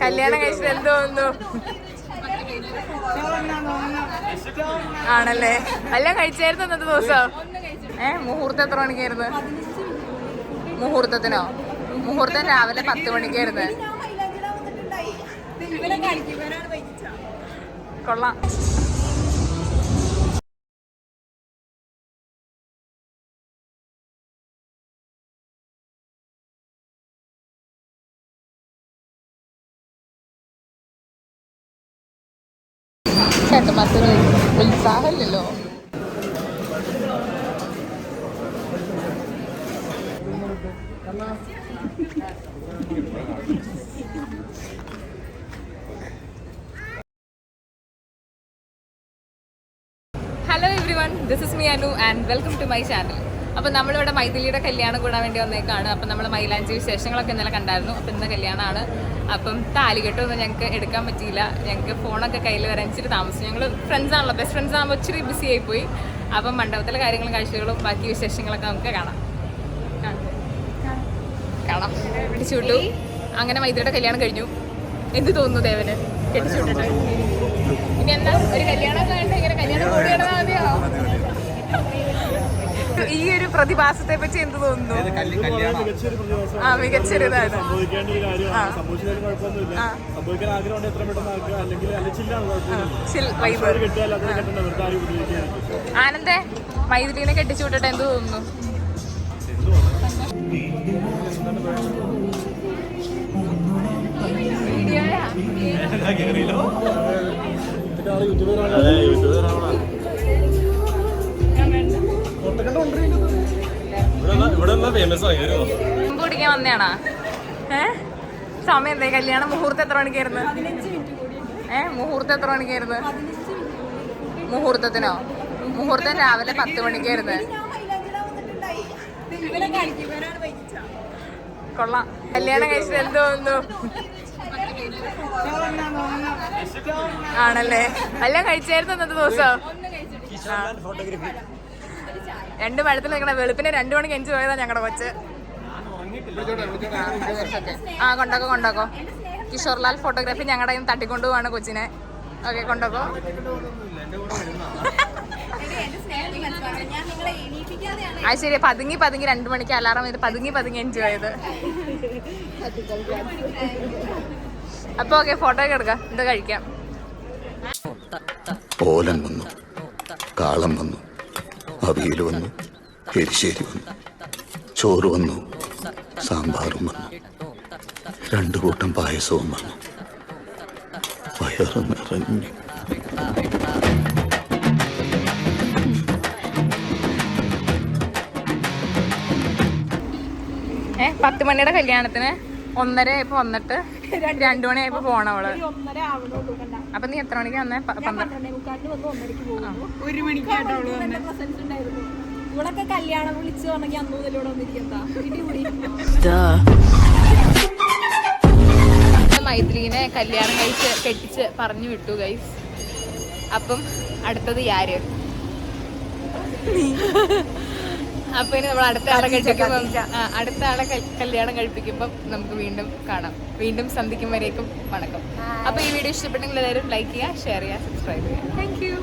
കല്യാണം കഴിച്ചത് എന്ത് ആണല്ലേ? കല്യാണം കഴിച്ചായിരുന്നു അന്നത്തെ ദിവസം? ഏ മുഹൂർത്തം എത്ര മണിക്കായിരുന്നു? മുഹൂർത്തത്തിനോ? മുഹൂർത്തം രാവിലെ പത്ത് മണിക്കായിരുന്നു. കൊള്ളാം. ചേട്ടന്മാർക്കൊരു ഉത്സാഹമില്ലല്ലോ. Hello everyone this is me Anu and welcome to my channel അപ്പോൾ നമ്മളിവിടെ മൈഥിലിയുടെ കല്യാണം കൂടാൻ വേണ്ടി വന്നേക്കാണ്. അപ്പം നമ്മൾ മൈലാഞ്ചി വിശേഷങ്ങളൊക്കെ ഇന്നലെ കണ്ടായിരുന്നു. അപ്പം ഇന്ന് കല്യാണമാണ്. അപ്പം താലികെട്ടൊന്നും ഞങ്ങൾക്ക് എടുക്കാൻ പറ്റിയില്ല. ഞങ്ങൾക്ക് ഫോണൊക്കെ കയ്യിൽ വരാൻ ഇച്ചിരി താമസിച്ചു ഞങ്ങൾ ഫ്രണ്ട്സ് ആണല്ലോ. ബെസ്റ്റ് ഫ്രണ്ട്സ് ആകുമ്പോൾ ഇച്ചിരി ബിസി ആയിപ്പോയി. അപ്പം മണ്ഡപത്തിലെ കാര്യങ്ങളും കാഴ്ചകളും ബാക്കി വിശേഷങ്ങളൊക്കെ നമുക്ക് കാണാം. കാണാം. വിട്ടു അങ്ങനെ മൈത്രിയുടെ കല്യാണം കഴിഞ്ഞു. എന്ത് തോന്നുന്നു ദേവന്? കെട്ടിച്ചു ഇനി എന്താ? ഒരു കല്യാണം കഴിഞ്ഞ ഇങ്ങനെ കല്യാണം കൂടി മതിയോ? ഈ ഒരു പ്രതിഭാസത്തെ പറ്റി എന്ത് തോന്നുന്നു? ആ മികച്ചൊരു ഇതാണ് ആനന്ദേ മൈഥിലിനെ കെട്ടിച്ചു വിട്ടിട്ട് എന്ത് തോന്നുന്നു? വീഡിയോയാ? മുമ്പ് കുടിക്കാൻ വന്നയാണാ? ഏ? സമയം എന്തേ കല്യാണം മുഹൂർത്തം എത്ര മണിക്കായിരുന്നു? ഏ? മുഹൂർത്തം എത്ര മണിക്കായിരുന്നു? മുഹൂർത്തത്തിനോ? മുഹൂർത്തം രാവിലെ പത്ത് മണിക്കായിരുന്നു. കൊള്ളാം. കല്യാണം കഴിച്ചത് എന്ത് തോന്നുന്നു? ആണല്ലേ? കല്യാണം കഴിച്ചായിരുന്നു അന്നത്തെ ദിവസം? ആ. രണ്ട് മഴത്തിൽ നിൽക്കണം വെളുപ്പിനെ രണ്ടു മണിക്ക് എഞ്ചു പോയതാ ഞങ്ങളുടെ കൊച്ച്. ആ കൊണ്ടോക്കോ കൊണ്ടോക്കോ. കിഷോർലാൽ ഫോട്ടോഗ്രാഫി ഞങ്ങളുടെ കയ്യിൽ തട്ടിക്കൊണ്ടു പോവാണ് കൊച്ചിനെ. ഓക്കെ കൊണ്ടോക്കോ. ആ ശരി പതുങ്ങി പതുങ്ങി രണ്ടു മണിക്ക് അലാറം ചെയ്ത് പതുങ്ങി പതുങ്ങി എൻജോയ് ചെയ്ത് അപ്പൊ ഓക്കെ ഫോട്ടോ ഒക്കെ എടുക്കാം. എന്താ കഴിക്കാം. ഓലൻ വന്നു. കാളം വന്നു. അവിയൽ വന്നു എരിശ്ശേരി വന്നു ചോറ് വന്നു സാമ്പാറും വന്നു രണ്ടു കൂട്ടം പായസവും വന്നു. വയറ് നിറഞ്ഞു. ഏ പത്ത് മണിയുടെ കല്യാണത്തിന് ഒന്നര ഇപ്പൊ വന്നിട്ട് രണ്ടു മണിയായപ്പോ പോണവൾ അപ്പൊ നീ എത്ര മണിക്ക് വന്നേ? ഒരു ഉണ്ടായിരുന്നു. ഇവളൊക്കെ കല്യാണം വിളിച്ചു പറഞ്ഞെങ്കിൽ അന്ന് മുതൽ ഇവിടെ വന്നിരിക്കണ്ടാ ഇടികൂടി മൈത്രീനെ കല്യാണം കഴിച്ച് കെട്ടിച്ച് പറഞ്ഞു വിട്ടു ഗൈസ് അപ്പം അടുത്തത് യാര്? അപ്പൊ ഇനി നമ്മൾ അടുത്ത ആളെ കഴിപ്പിക്കുമ്പോൾ അടുത്ത ആളെ കല്യാണം കഴിപ്പിക്കുമ്പോൾ നമുക്ക് വീണ്ടും കാണാം. വീണ്ടും സന്ധിക്കും വരേക്കും വണക്കം അപ്പൊ ഈ വീഡിയോ ഇഷ്ടപ്പെട്ടെങ്കിൽ എല്ലാവരും ലൈക്ക് ചെയ്യുക ഷെയർ ചെയ്യുക സബ്സ്ക്രൈബ് ചെയ്യുക. Thank you